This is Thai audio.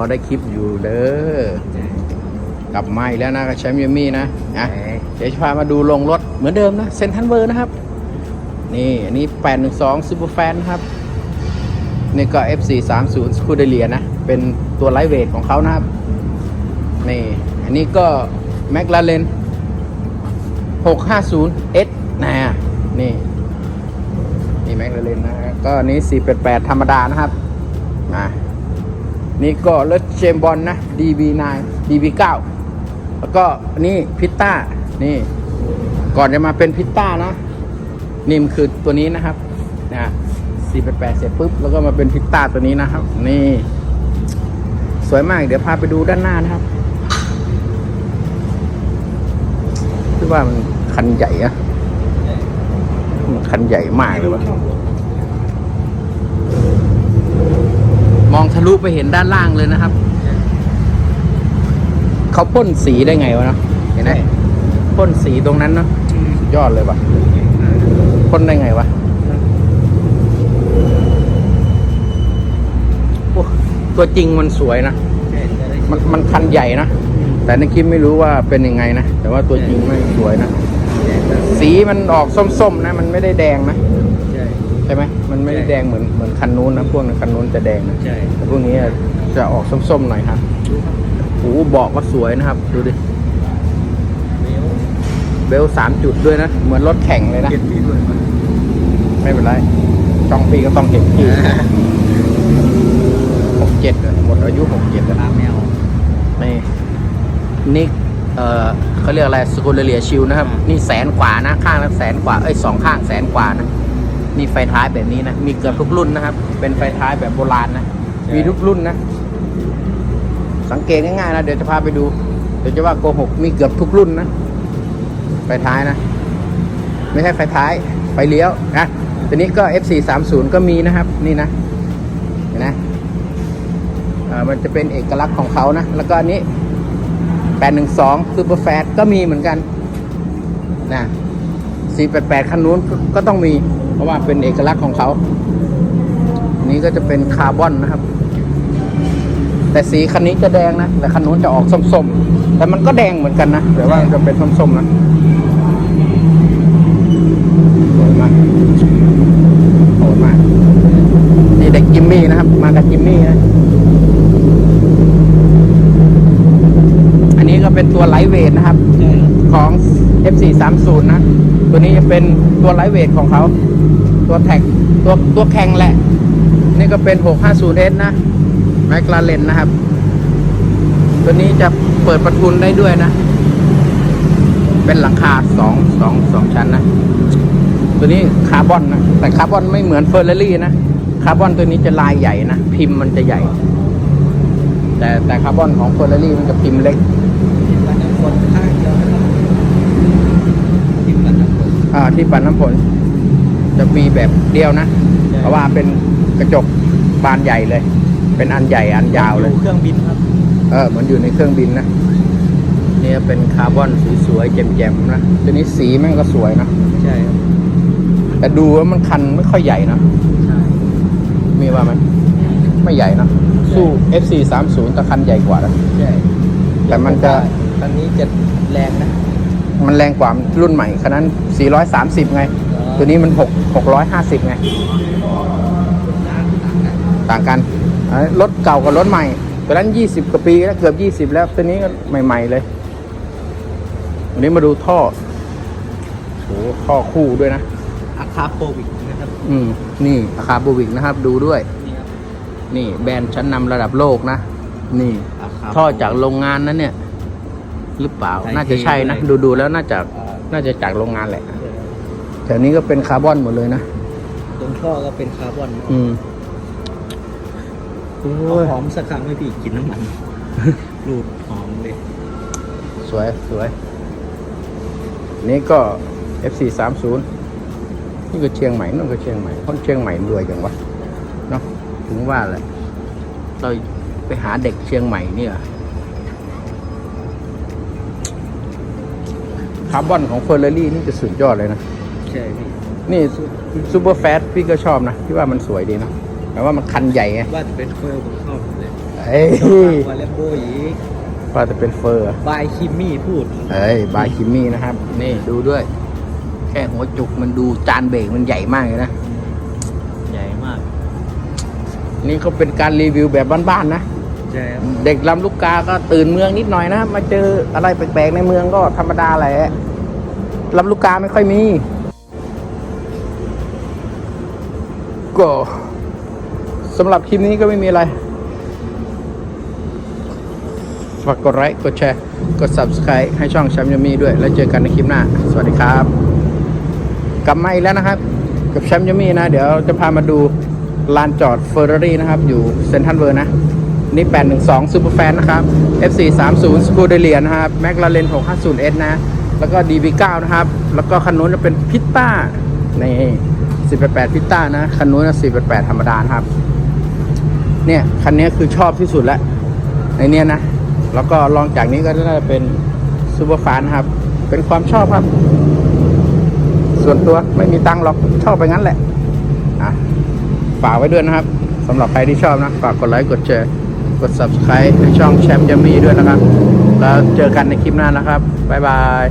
อได้คลิปอยู่เด้อกลับมาอีกแล้วนะกับแชมป์ยามี่นะอะเดี๋ยวจะพามาดูลงรถเหมือนเดิมนะเซนทันเวอร์นะครับ นี่อันนี้812 Super Fan นะครับนี่ก็ F430 สคูเดเลียนะ เป็นตัวไลท์เวทของเขานะครับ นี่ อันนี้ก็ McLaren 650S นะนี่นี่ McLaren นะฮะก็อันนี้ 488 ธรรมดานะครับอะ นี่ก็รถเจมบอลนะ DB9 DB9 แล้วก็นนี้พิตต้านี่ ก่อนจะมาเป็นพิตต้านะนี่มันคือตัวนี้นะครับนะ488เสร็จปุ๊บ แล้วก็มาเป็นพิตต้าตัวนี้นะครับ นี่ สวยมากเดี๋ยวพาไปดูด้านหน้านะครับคือว่ามันคันใหญ่อะมันคันใหญ่มากเลยว่ะ มองทะลุไปเห็นด้านล่างเลยนะครับ เขาพ่นสีได้ไงวะเนาะเห็นไหมพ่นสีตรงนั้นเนาะยอดเลยว่ะพ่นได้ไงวะโอ้ตัวจริงมันสวยนะมันมันคันใหญ่นะแต่ในคลิปไม่รู้ว่าเป็นยังไงนะแต่ว่าตัวจริงไม่สวยนะ สีมันออกส้มๆนะ มันไม่ได้แดงนะใช่ใช่ไหมมันไม่ได้แดงเหมือนเหมือนคันนู้นนะพวกนั้นคันนู้นจะแดงนะใช่แต่พวกนี้จะออกส้มๆหน่อยครับโอ้โหเบอกก็สวยนะครับ ดูดิเบลสามจุดด้วยนะ เหมือนรถแข่งเลยนะเก็บที่ด้วยมั้ยไม่เป็นไรช่องปีก็ต้องเห็นที่หกเจ็ดหมดอายุหกเจ็ดแล้วตามแมวนี่นี่เออเขาเรียกอะไรสกุลเลียชิวนะครับ นี่แสนกว่านะ ข้างละแสนกว่า เอ้ยสองข้างแสนกว่านะ นี่ไฟท้ายแบบนี้นะ มีเกือบทุกรุ่นนะครับ เป็นไฟท้ายแบบโบราณนะ มีทุกรุ่นนะ สังเกตง่ายๆนะ เดี๋ยวจะพาไปดู เดี๋ยวจะว่าโกหก มีเกือบทุกรุ่นนะ ไฟท้ายนะ ไม่ใช่ไฟท้าย ไฟเลี้ยวนะตัวนี้ก็ F430 ก็มีนะครับ นี่นะ เห็นไหมอ่ามันจะเป็นเอกลักษณ์ของเขานะ แล้วก็อันนี้ 812 Super Fast ก็มีเหมือนกัน นะ 488คันนู้นก็ก็ต้องมีเพ ราะว่าเป็นเอกลักษณ์ของเขาอันนี้ก็จะเป็นคาร์บอนนะครับ แต่สีคันนี้จะแดงนะ แต่คันนู้นจะออกส้มๆ แต่มันก็แดงเหมือนกันนะแต่ว่ามันจะเป็นส้มๆนะสวยมากโหดมาก นี่เด็กจิมมี่นะครับ มากับจิมมี่นะอันนี้ก็เป็นตัวไลท์เวทนะครับใช่ของ F430 นะ ตัวนี้จะเป็นตัวไลท์เวทของเขา ตัวแท็กตัวตัวแข่งแหละ นี่ก็เป็น 650S นะแมคลาเรนนะครับ ตัวนี้จะเปิดประทุนได้ด้วยนะ เป็นหลังคาสองสองสองชั้นนะ ตัวนี้คาร์บอนนะ แต่คาร์บอนไม่เหมือนเฟอร์รารี่นะ คาร์บอนตัวนี้จะลายใหญ่นะ พิมพ์มันจะใหญ่ แต่แต่คาร์บอนของเฟอร์รารี่มันจะพิมพ์เล็ก ทิมกันน้ำฝนข้างเดียวนะครับทิมกันน้ำฝน อ่า ที่ปัดน้ำฝนจะมีแบบเดียวนะใช่เพราะว่าเป็นกระจกบานใหญ่เลย เป็นอันใหญ่อันยาวเลยเครื่องบินครับ เออเหมันอยู่ในเครื่องบินนะเนี่ยเป็นคาร์บอนสวยๆแจ่มๆนะตัวนี้สีแม่งก็สวยนะใช่ครับแต่ดูว่ามันคันไม่ค่อยใหญ่นะใช่มีว่ามันไม่ใหญ่นะสู้ FC 3 0แต่คันใหญ่กว่านะใช่แต่มันจะอันนี้จะแรงนะ มันแรงกว่ารุ่นใหม่คันนั้น 430 ไง ตัวนี้มัน6 650 ไง ต่างกันอันนี้รถเก่ากับรถใหม่ ตัวนั้น 20 กว่าปีแล้วเกือบ 20 แล้ว ตัวนี้ก็ใหม่ ๆ เลยอันนี้มาดูท่อโอ้โหท่อคู่ด้วยนะอาคาโปวิกนะครับ อืม นี่อาคาบูวิกนะครับ ดูด้วยนี่ครับนี่แบรนด์ชั้นนำระดับโลกนะ นี่อาคาท่อจากโรงงานนั้นเนี่ย หรือเปล่าไทยน่าจะใช่นะเทเลยดูดูๆแล้วน่าจะน่าจะจากโรงงานแหละแถวนี้ก็เป็นคาร์บอนหมดเลยนะตรงท่อก็เป็นคาร์บอน อืมโอ้เอายหอมสักครั้งไม่พี่กินน้ำมันรูดหอมเลย สวยสวย นี่ก็ FC 3 0นี่ก็เชียงใหม่นั่นก็เชียงใหม่คนเชียงใหม่รวยจังวะเนาะถึงว่าแหละเราไปหาเด็กเชียงใหม่เนี่ย คาร์บอนของเฟอร์รารี่นี่จะสุดยอดเลยนะ ใช่พี่นี่ซูเปอร์แฟตพี่ก็ชอบนะพี่ว่ามันสวยดีนะแต่ว่ามันคันใหญ่ไงว่าจะเป็นเฟอร์ผมชอบเลยเอเอ้ยวาเลมโบอีกว่าจะเป็นเฟอร์บายคิมมี่พูดเอ้ยบายคิมมี่นะครับ นี่ดูด้วย แค่หัวจุกมันดูจานเบรกมันใหญ่มากเลยนะ ใหญ่มาก นี่เขาเป็นการรีวิวแบบบ้านๆนะ ใช่ครับเด็กลำลูกกาก็ตื่นเมืองนิดหน่อยนะมาเจออะไรแปลกๆในเมืองก็ธรรมดาแหละลำลูกกาไม่ค่อยมีก็สำหรับคลิปนี้ก็ไม่มีอะไรฝากกดไลค์กดแชร์ กด subscribe ให้ช่องแชมป์ยามีด้วย แล้วเจอกันในคลิปหน้า สวัสดีครับ กลับมาอีกแล้วนะครับ กับแชมป์ยามีนะ เดี๋ยวจะพามาดูลานจอดเฟอร์รารี่นะครับ อยู่เซนทันเวอร์นะ นี่ 812 Super Fan นะครับ FC 30 Scuderia นะครับ McLaren 650S นะ แล้วก็ DB9 นะครับ แล้วก็คันนู้นจะเป็นพิตต้าใน488พิตต้านะคันนู้นนะ488ธรรมดานครับ เนี่ยคันนี้คือชอบที่สุดแล้วในเนี้ยนะ แล้วก็ลองจากนี้ก็น่าจะเป็นซูเปอร์ฟานครับ เป็นความชอบครับ ส่วนตัวไม่มีตังค์หรอกชอบไปงั้นแหละอะฝากไว้ด้วยนะครับสำหรับใครที่ชอบนะ ฝากกดไลค์กดแชร์ กด subscribe ในช่องแชมป์ยัมมี่ด้วยนะครับ แล้วเจอกันในคลิปหน้านะครับ บ๊ายบาย